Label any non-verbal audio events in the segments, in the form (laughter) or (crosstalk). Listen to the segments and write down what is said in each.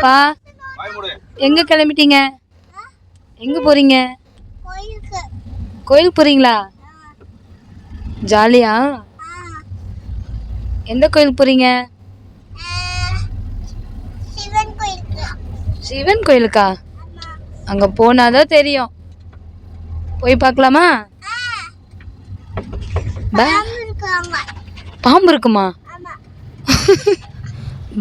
பா. எங்க கிளம்பிட்டீங்க? எங்க போறீங்க? கோயிலுக்கு. கோயிலுக்கு போறீங்களா? ஜாலியா? எந்த கோயிலுக்கு போறீங்க? சிவன் கோயிலுக்கு. சிவன் கோயிலுக்கா? அங்க போனாதான் தெரியும். போய் பார்க்கலாமா? பாம்பு இருக்குமா? ஆமா. (laughs)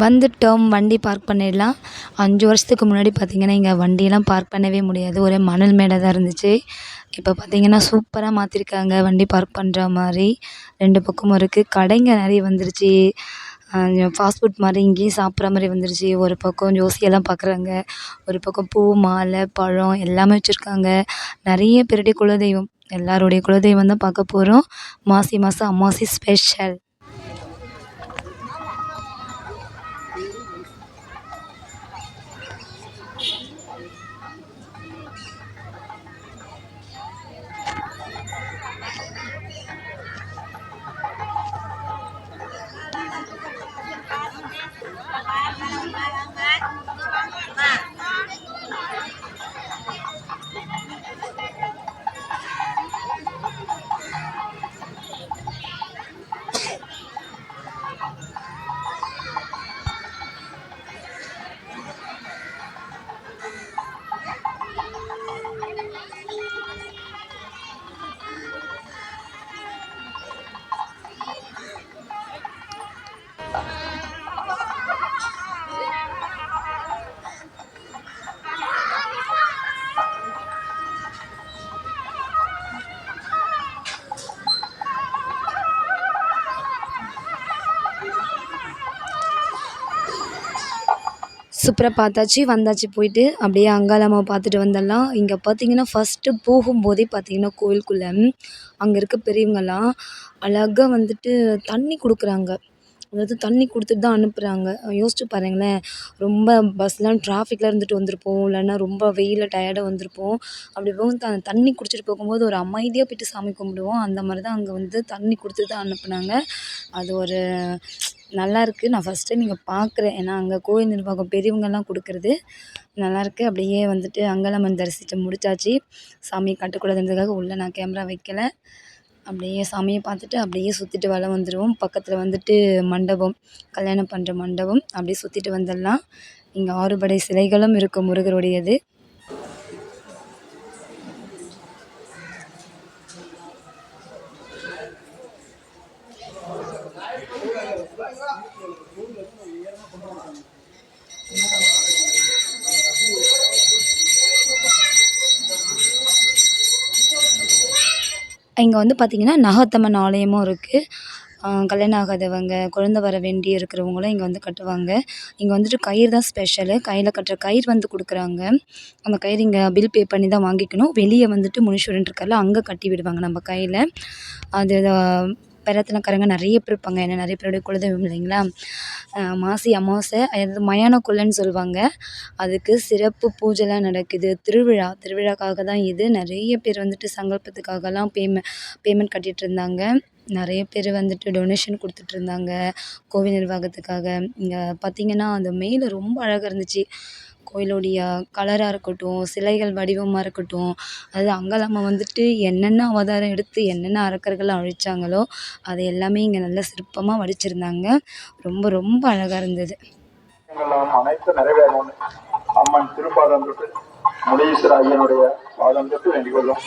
வந்துட்டோம் வண்டி பார்க் பண்ணிடலாம். அஞ்சு வருஷத்துக்கு முன்னாடி பார்த்திங்கன்னா இங்கே வண்டியெல்லாம் பார்க் பண்ணவே முடியாது. ஒரே மணல் மேடை தான் இருந்துச்சு. இப்போ பார்த்திங்கன்னா சூப்பராக மாற்றிருக்காங்க வண்டி பார்க் பண்ணுற மாதிரி ரெண்டு பக்கமும் இருக்குது கடைங்க நிறைய வந்துருச்சு. ஃபாஸ்ட் ஃபுட் மாதிரி இங்கேயும் சாப்பிட்ற மாதிரி வந்துருச்சு. ஒரு பக்கம் ஜோசியெல்லாம் பார்க்குறாங்க ஒரு பக்கம் பூ மாலை பழம் எல்லாமே வச்சுருக்காங்க. நிறைய பேருடைய குலதெய்வம். எல்லாருடைய குலதெய்வம் தான் பார்க்க போகிறோம் மாசி மாதம் அமாவாசை ஸ்பெஷல் சூப்பராக பார்த்தாச்சு. வந்தாச்சு போயிட்டு அப்படியே அங்காளம்மாவை பார்த்துட்டு வந்துடலாம் இங்கே பார்த்தீங்கன்னா ஃபஸ்ட்டு போகும்போதே பார்த்தீங்கன்னா கோயிலுக்குள்ளே அங்கே இருக்க பெரியவங்கெல்லாம் அழகாக வந்துட்டு தண்ணி கொடுக்குறாங்க. அதாவது தண்ணி கொடுத்துட்டு தான் அனுப்புகிறாங்க யோசிச்சு பாருங்களேன். ரொம்ப பஸ்லாம் டிராஃபிக்கில் இருந்துட்டு வந்திருப்போம். இல்லைன்னா ரொம்ப வெயிலில் டயர்டாக வந்திருப்போம். அப்படி போகும் த தண்ணி குடிச்சிட்டு போகும்போது ஒரு அமைதியாக போயிட்டு சாமி கும்பிடுவோம். அந்த மாதிரி தான் அங்கே வந்து தண்ணி கொடுத்து தான் அனுப்புனாங்க. அது ஒரு நல்லாயிருக்கு நான் ஃபஸ்ட் டைம் இங்கே பார்க்குறேன் ஏன்னா அங்கே கோயில் நிர்வாகம் பெரியவங்கெல்லாம் கொடுக்குறது நல்லாயிருக்கு அப்படியே வந்துட்டு அங்காளம்மன் தரிசித்து முடிச்சாச்சு. சாமியை காட்டக்கூடாதுன்றதுக்காக உள்ளே நான் கேமரா வைக்கலை. அப்படியே சாமியை பார்த்துட்டு அப்படியே சுற்றிட்டு வலம் வந்துடுவோம் பக்கத்தில் வந்துட்டு மண்டபம் கல்யாணம் பண்ணுற மண்டபம். அப்படியே சுற்றிட்டு வந்துடலாம் இங்கே ஆறுபடை சிலைகளும் இருக்கும் முருகருடையது. இங்கே வந்து பார்த்திங்கன்னா நாகாத்தம்மன் ஆலயமும் இருக்குது கல்யாணம் ஆகாதவங்க குழந்த வர வேண்டி இருக்கிறவங்களும் இங்கே வந்து கட்டுவாங்க. இங்கே வந்துட்டு கயிறு தான் ஸ்பெஷலு கையில் கட்டுற கயிறு வந்து கொடுக்குறாங்க. அந்த கயிறு இங்கே பில் பே பண்ணி தான் வாங்கிக்கணும். வெளியே வந்துட்டு முனீஸ்வரன் இருக்கார்ல அங்கே கட்டி விடுவாங்க நம்ம கையில். அது பெரத்தனக்காரங்க நிறைய பேர் இருப்பாங்க. ஏன்னா நிறைய பேருடைய குலதெய்வம் இல்லைங்களா? மாசி அமாவாசை அதாவது மயான கொள்ளைன்னு சொல்லுவாங்க. அதுக்கு சிறப்பு பூஜைலாம் நடக்குது. திருவிழா திருவிழாக்காக தான் இது. நிறைய பேர் வந்துட்டு சங்கல்பத்துக்காகலாம் பேமெ பேமெண்ட் கட்டிகிட்டு இருந்தாங்க. நிறைய பேர் வந்துட்டு டொனேஷன் கொடுத்துட்ருந்தாங்க கோவில் நிர்வாகத்துக்காக. இங்கே பார்த்திங்கன்னா அந்த மேலே ரொம்ப அழகாக இருந்துச்சு. கோயிலுடைய கலராக இருக்கட்டும் சிலைகள் வடிவமாக இருக்கட்டும் அது அங்காளம்மா வந்துட்டு என்னென்ன அவதாரம் எடுத்து என்னென்ன அரக்கர்களை அழிச்சாங்களோ அது எல்லாமே இங்கே நல்லா சிற்பமாக வடிச்சிருந்தாங்க. ரொம்ப ரொம்ப அழகாக இருந்தது. அனைத்து நிறைவேறணும் அம்மன் திருப்பாதம் தொட்டு முனீஸ்வர ஐயனுடைய பாதம் தொட்டு வேண்டிக் கொள்ளும்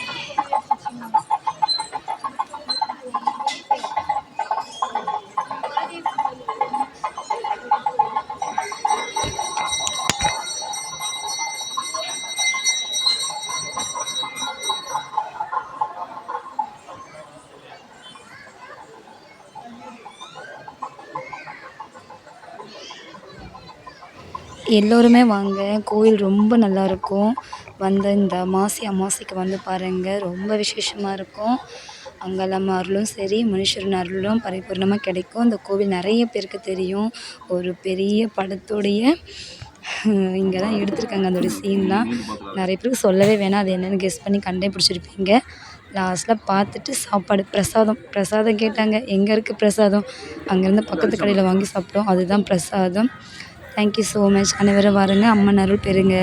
எல்லோருமே வாங்க. கோயில் ரொம்ப நல்லாயிருக்கும் வந்து இந்த மாசி அமாவாசைக்கு வந்து பாருங்கள் ரொம்ப விசேஷமாக இருக்கும். அங்கெல்லாம் அருளும் சரி மனுஷரின் அருளும் பரிபூர்ணமாக கிடைக்கும். இந்த கோவில் நிறைய பேருக்கு தெரியும். ஒரு பெரிய படத்தோடைய இங்கே தான் எடுத்திருக்காங்க. அதோடய சீன்லாம் நிறைய பேருக்கு சொல்லவே வேணாம். அது என்னென்னு கெஸ் பண்ணி கண்டே பிடிச்சிருப்பீங்க லாஸ்ட்டில் பார்த்துட்டு சாப்பாடு பிரசாதம். பிரசாதம் கேட்டாங்க. எங்கே இருக்குது பிரசாதம்? அங்கேருந்து பக்கத்து கடையில் வாங்கி சாப்பிட்டோம். அதுதான் பிரசாதம். தேங்க்யூ ஸோ மச் அனைவரும் வாருங்க. அம்மன் அருள் பெறுங்க.